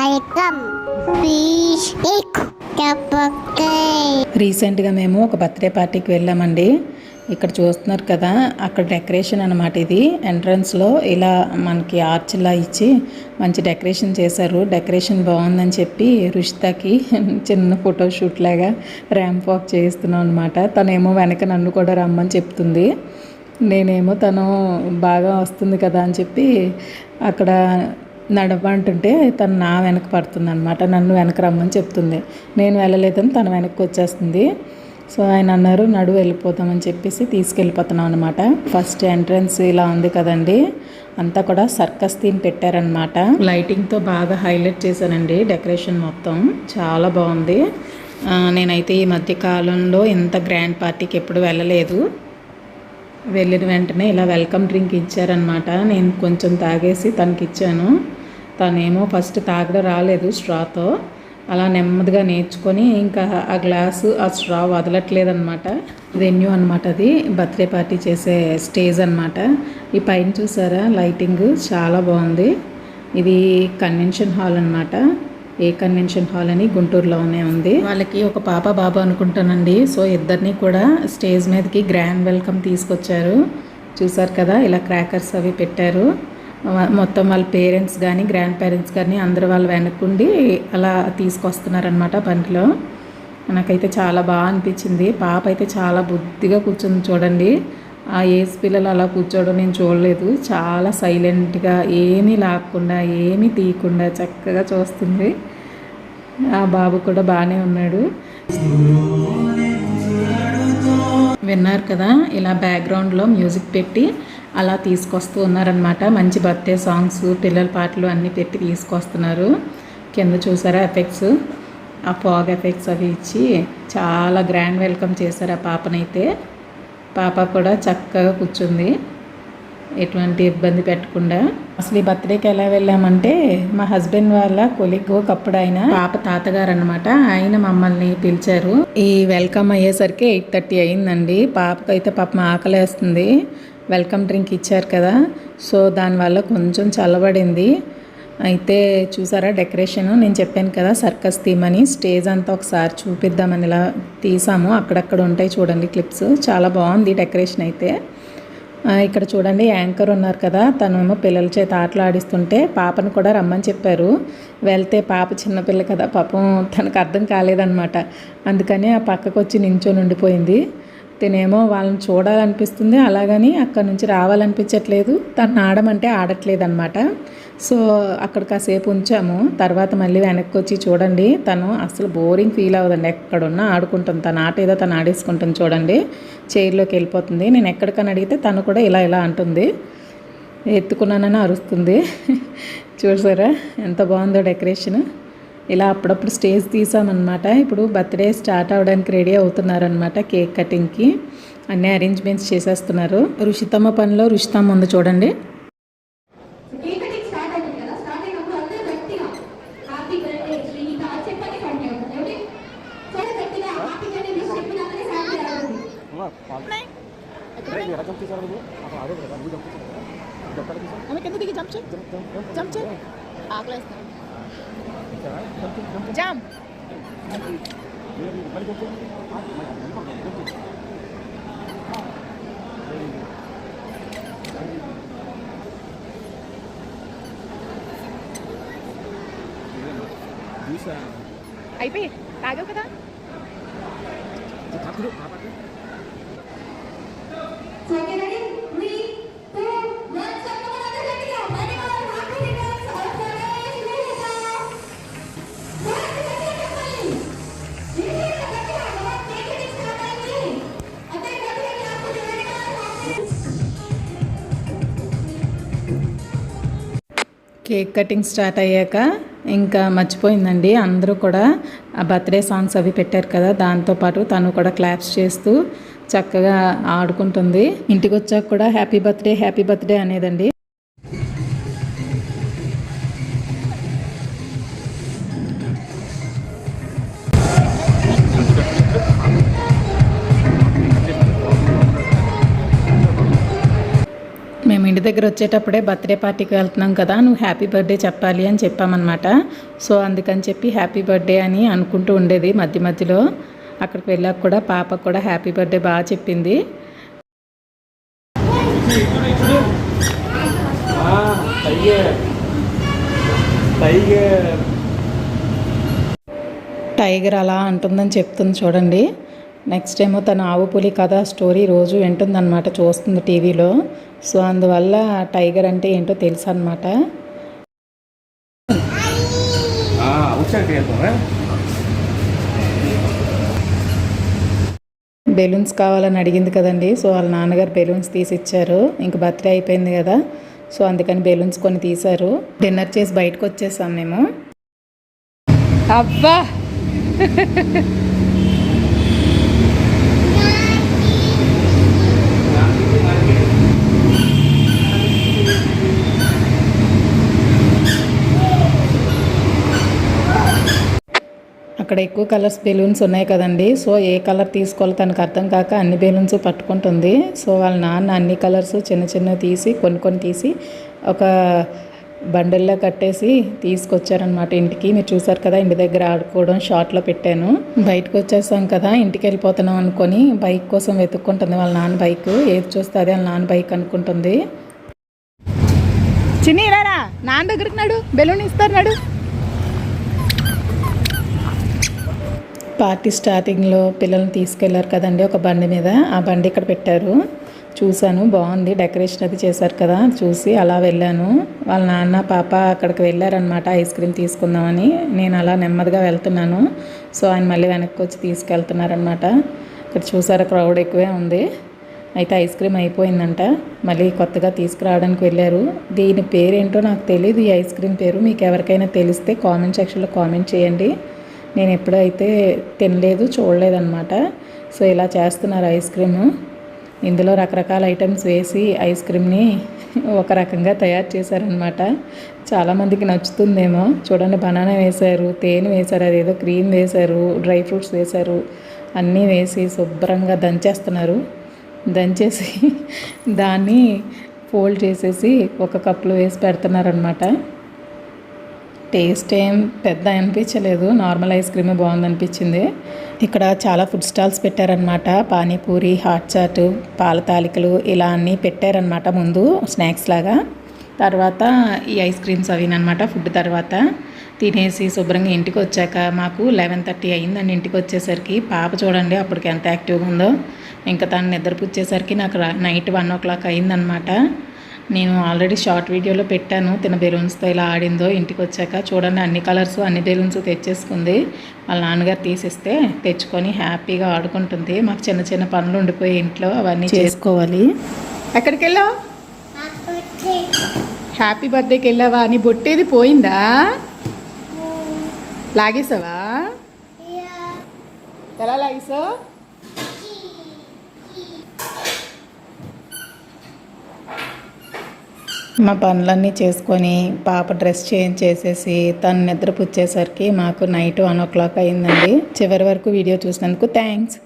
Welcome. Fish రీసెంట్గా మేము ఒక బర్త్డే పార్టీకి వెళ్ళామండి. ఇక్కడ చూస్తున్నారు కదా అక్కడ డెకరేషన్ అనమాట ఇది. ఎంట్రన్స్లో ఇలా మనకి ఆర్చ్లా ఇచ్చి మంచి డెకరేషన్ చేశారు. డెకరేషన్ బాగుందని చెప్పి రుషితాకి చిన్న ఫోటో షూట్ లాగా ర్యాంప్ వాక్ చేయిస్తున్నాం అనమాట తనేమో వెనక నన్ను కూడా రమ్మని చెప్తుంది. నేనేమో తను బాగా వస్తుంది కదా అని చెప్పి అక్కడ నడవంటుంటే తను నా వెనక పడుతుంది అనమాట నన్ను వెనక రమ్మని చెప్తుంది. నేను వెళ్ళలేదని తను వెనక్కి వచ్చేస్తుంది. సో ఆయన అన్నారు నడు వెళ్ళిపోతామని చెప్పేసి తీసుకెళ్ళిపోతున్నాం అనమాట ఫస్ట్ ఎంట్రన్స్ ఇలా ఉంది కదండి. అంతా కూడా సర్కస్ థీమ్ పెట్టారనమాట లైటింగ్తో బాగా హైలైట్ చేశానండి డెకరేషన్ మొత్తం. చాలా బాగుంది. నేనైతే ఈ మధ్య కాలంలో ఇంత గ్రాండ్ పార్టీకి ఎప్పుడు వెళ్ళలేదు. వెళ్ళిన వెంటనే ఇలా వెల్కమ్ డ్రింక్ ఇచ్చారనమాట నేను కొంచెం తాగేసి తనకి ఇచ్చాను తనేమో ఫస్ట్ తాగడం రాలేదు స్ట్రాతో. అలా నెమ్మదిగా నేర్చుకొని ఇంకా ఆ గ్లాసు ఆ స్ట్రా వదలట్లేదనమాట వెన్యూ అనమాట అది. బర్త్డే పార్టీ చేసే స్టేజ్ అనమాట ఈ పైన చూసారా? లైటింగ్ చాలా బాగుంది. ఇది కన్వెన్షన్ హాల్ అనమాట ఏ కన్వెన్షన్ హాల్ అని గుంటూరులోనే ఉంది. వాళ్ళకి ఒక పాప బాబు అనుకుంటానండి. సో ఇద్దరిని కూడా స్టేజ్ మీదకి గ్రాండ్ వెల్కమ్ తీసుకొచ్చారు. చూసారు కదా? ఇలా క్రాకర్స్ అవి పెట్టారు. మొత్తం వాళ్ళ పేరెంట్స్ కానీ గ్రాండ్ పేరెంట్స్ కానీ అందరు వాళ్ళు వెనక్కుండి అలా తీసుకొస్తున్నారనమాట బండిలో. నాకైతే చాలా బాగా అనిపించింది. పాప అయితే చాలా బుద్ధిగా కూర్చుంది చూడండి. ఆ ఏజ్ పిల్లలు అలా కూర్చోవడం నేను చూడలేదు. చాలా సైలెంట్గా ఏమీ లాక్కుండా ఏమీ తీయకుండా చక్కగా చూస్తుంది. ఆ బాబు కూడా బాగానే ఉన్నాడు. విన్నారు కదా ఇలా బ్యాక్గ్రౌండ్లో మ్యూజిక్ పెట్టి అలా తీసుకొస్తూ ఉన్నారనమాట మంచి బర్త్డే సాంగ్స్ పిల్లల పాటలు అన్నీ పెట్టి తీసుకొస్తున్నారు. కింద చూసారా ఎఫెక్ట్స్? ఆ ఫాగ్ ఎఫెక్ట్స్ అవి ఇచ్చి చాలా గ్రాండ్ వెల్కమ్ చేశారు ఆ పాపనైతే. పాప కూడా చక్కగా కూర్చుంది. ఎటువంటి ఇబ్బంది పెట్టకుండా. అసలు ఈ బర్త్డేకి ఎలా వెళ్ళామంటే మా హస్బెండ్ వాళ్ళ కొలిగ్ ఒకప్పుడు ఆయన పాప తాతగారు అనమాట ఆయన మమ్మల్ని పిలిచారు. ఈ వెల్కమ్ అయ్యేసరికి ఎయిట్ థర్టీ అయిందండి. పాపకైతే పాపం ఆకలేస్తుంది. వెల్కమ్ డ్రింక్ ఇచ్చారు కదా. సో దానివల్ల కొంచెం చల్లబడింది. అయితే చూసారా డెకరేషన్? నేను చెప్పాను కదా సర్కస్ థీమ్ అని. స్టేజ్ అంతా ఒకసారి చూపిద్దామని ఇలా తీసాము. అక్కడక్కడ ఉంటాయి చూడండి క్లిప్స్. చాలా బాగుంది డెకరేషన్ అయితే. ఇక్కడ చూడండి యాంకర్ ఉన్నారు కదా. తనేమో పిల్లల చేత ఆటలు ఆడిస్తుంటే పాపను కూడా రమ్మని చెప్పారు. వెళ్తే పాప చిన్నపిల్ల కదా. పాపం తనకు అర్థం కాలేదన్నమాట. అందుకని ఆ పక్కకు వచ్చి నించొని ఉండిపోయింది. తినేమో వాళ్ళని చూడాలనిపిస్తుంది. అలాగని అక్కడ నుంచి రావాలనిపించట్లేదు. తను ఆడమంటే ఆడట్లేదు అనమాట సో అక్కడ కాసేపు ఉంచాము. తర్వాత మళ్ళీ వెనక్కి వచ్చి చూడండి. తను అసలు బోరింగ్ ఫీల్ అవ్వదండి. ఎక్కడున్నా ఆడుకుంటుంది. తన ఆట ఏదో తను ఆడేసుకుంటుంది చూడండి. చైర్లోకి వెళ్ళిపోతుంది. నేను ఎక్కడికని అడిగితే తను కూడా ఇలా ఇలా అంటుంది. ఎత్తుకున్నానని అరుస్తుంది. చూసారా? ఎంత బాగుందో డెకరేషన్. ఇలా అప్పుడప్పుడు స్టేజ్ తీసామన్నమాట. ఇప్పుడు బర్త్డే స్టార్ట్ అవడానికి రెడీ అవుతున్నారనమాట కేక్ కటింగ్కి. అన్ని అరేంజ్మెంట్స్ చేసేస్తున్నారు. రుషితమ్మ పనిలో రుషితమ్మ ఉంది చూడండి. ఆకలేస్తాను జంప్ అయిపోయి తాగావు కదా సో కేక్ కటింగ్ స్టార్ట్ అయ్యాక ఇంకా మర్చిపోయిందండి. అందరూ కూడా ఆ బర్త్డే సాంగ్స్ అవి పెట్టారు కదా దాంతోపాటు తను కూడా క్లాప్స్ చేస్తూ చక్కగా ఆడుకుంటుంది. ఇంటికి వచ్చాక కూడా హ్యాపీ బర్త్డే హ్యాపీ బర్త్డే అనేదండి. ఇంటి దగ్గర వచ్చేటప్పుడే బర్త్డే పార్టీకి వెళ్తున్నాం కదా నువ్వు హ్యాపీ బర్త్డే చెప్పాలి అని చెప్పామన్నమాట. సో అందుకని చెప్పి హ్యాపీ బర్త్డే అని అనుకుంటూ ఉండేది మధ్య మధ్యలో. అక్కడికి వెళ్ళాక కూడా పాప కూడా హ్యాపీ బర్త్డే బాగా చెప్పింది. టైగర్ టైగర్ అలా అంటుందని చెప్తుంది చూడండి. నెక్స్ట్ ఏమో తన ఆవు పులి కథ స్టోరీ రోజు వింటుందన్నమాట చూస్తుంది టీవీలో. సో అందువల్ల టైగర్ అంటే ఏంటో తెలుసు అనమాట బెలూన్స్ కావాలని అడిగింది కదండి సో వాళ్ళ నాన్నగారు బెలూన్స్ తీసి ఇచ్చారు ఇంక బర్త్డే అయిపోయింది కదా సో అందుకని బెలూన్స్ కొన్ని తీశారు. డిన్నర్ చేసి బయటకు వచ్చేసాం మేము. అబ్బా! అక్కడ ఎక్కువ కలర్స్ బెలూన్స్ ఉన్నాయి కదండి. సో ఏ కలర్ తీసుకోవాలో తనకు అర్థం కాక అన్ని బెలూన్స్ పట్టుకుంటుంది. సో వాళ్ళ నాన్న అన్ని కలర్స్ చిన్న చిన్న తీసి కొన్ని కొన్ని తీసి ఒక బండిల్లో కట్టేసి తీసుకొచ్చారనమాట ఇంటికి. మీరు చూసారు కదా ఇంటి దగ్గర ఆడుకోవడం షార్ట్లో పెట్టాను. బయటకు వచ్చేసాం కదా ఇంటికి వెళ్ళిపోతున్నాం అనుకొని బైక్ కోసం వెతుక్కుంటుంది వాళ్ళ నాన్న బైక్. ఏది చూస్తే అదే వాళ్ళ నాన్న బైక్ అనుకుంటుంది. చిన్న రారా నాన్న దగ్గరికి నాడు. బెలూన్ ఇస్తారు నాడు. పార్టీ స్టార్టింగ్లో పిల్లల్ని తీసుకెళ్ళారు కదండి ఒక బండి మీద. ఆ బండి ఇక్కడ పెట్టారు. చూశాను బాగుంది. డెకరేషన్ అది చేశారు కదా. చూసి అలా వెళ్ళాను. వాళ్ళ నాన్న పాప అక్కడికి వెళ్ళారనమాట ఐస్ క్రీమ్ తీసుకుందామని. నేను అలా నెమ్మదిగా వెళ్తున్నాను. సో ఆయన మళ్ళీ వెనక్కి వచ్చి తీసుకెళ్తున్నారనమాట ఇక్కడ చూసారా క్రౌడ్ ఎక్కువే ఉంది. అయితే ఐస్ క్రీమ్ అయిపోయిందంట. మళ్ళీ కొత్తగా తీసుకురావడానికి వెళ్ళారు. దీని పేరేంటో నాకు తెలియదు ఈ ఐస్ క్రీమ్ పేరు మీకు ఎవరికైనా తెలిస్తే కామెంట్ సెక్షన్లో కామెంట్ చేయండి. నేను ఎప్పుడైతే తినలేదు చూడలేదన్నమాట. సో ఇలా చేస్తున్నారు ఐస్ క్రీమ్. ఇందులో రకరకాల ఐటమ్స్ వేసి ఐస్ క్రీమ్ని ఒక రకంగా తయారు చేశారనమాట చాలామందికి నచ్చుతుందేమో. చూడండి బనానా వేశారు తేనె వేశారు అదేదో క్రీమ్ వేశారు డ్రై ఫ్రూట్స్ వేశారు అన్నీ వేసి శుభ్రంగా దంచేస్తున్నారు. దంచేసి దాన్ని ఫోల్డ్ చేసేసి ఒక కప్పులో వేసి పెడుతున్నారనమాట టేస్ట్ ఏం పెద్ద అనిపించలేదు. నార్మల్ ఐస్ క్రీమే బాగుంది అనిపించింది ఇక్కడ చాలా ఫుడ్ స్టాల్స్ పెట్టారనమాట పానీపూరి హాట్ చాట్ పాల తాలికలు ఇలా అన్నీ పెట్టారనమాట ముందు స్నాక్స్ లాగా. తర్వాత ఈ ఐస్ క్రీమ్స్ అవినమాట ఫుడ్ తర్వాత. తినేసి శుభ్రంగా ఇంటికి వచ్చాక మాకు లెవెన్ థర్టీ అయిందండి ఇంటికి వచ్చేసరికి. పాప చూడండి అప్పటికి ఎంత యాక్టివ్గా ఉందో. ఇంకా తను నిద్రపుచ్చేసరికి నాకు నైట్ వన్ ఓ క్లాక్ అయిందనమాట నేను ఆల్రెడీ షార్ట్ వీడియోలో పెట్టాను. తిన బెలూన్స్తో ఇలా ఆడిందో ఇంటికి వచ్చాక చూడండి అన్ని కలర్స్ అన్ని బెలూన్స్ తెచ్చేసుకుంది. వాళ్ళ నాన్నగారు తీసిస్తే తెచ్చుకొని హ్యాపీగా ఆడుకుంటుంది. మాకు చిన్న చిన్న పనులు ఉండిపోయి ఇంట్లో అవన్నీ చేసుకోవాలి. ఎక్కడికి వెళ్ళావు హ్యాపీ బర్త్డేకి వెళ్ళావా? నీ బొట్టేది పోయిందా? లాగేసావా? ఎలా లాగేసావు? మా పనులన్నీ చేసుకొని పాప డ్రెస్ చేంజ్ చేసేసి తను నిద్రపుచ్చేసరికి మాకు నైట్ వన్ ఓ క్లాక్ అయిందండి. చివరి వరకు వీడియో చూసినందుకు థ్యాంక్స్.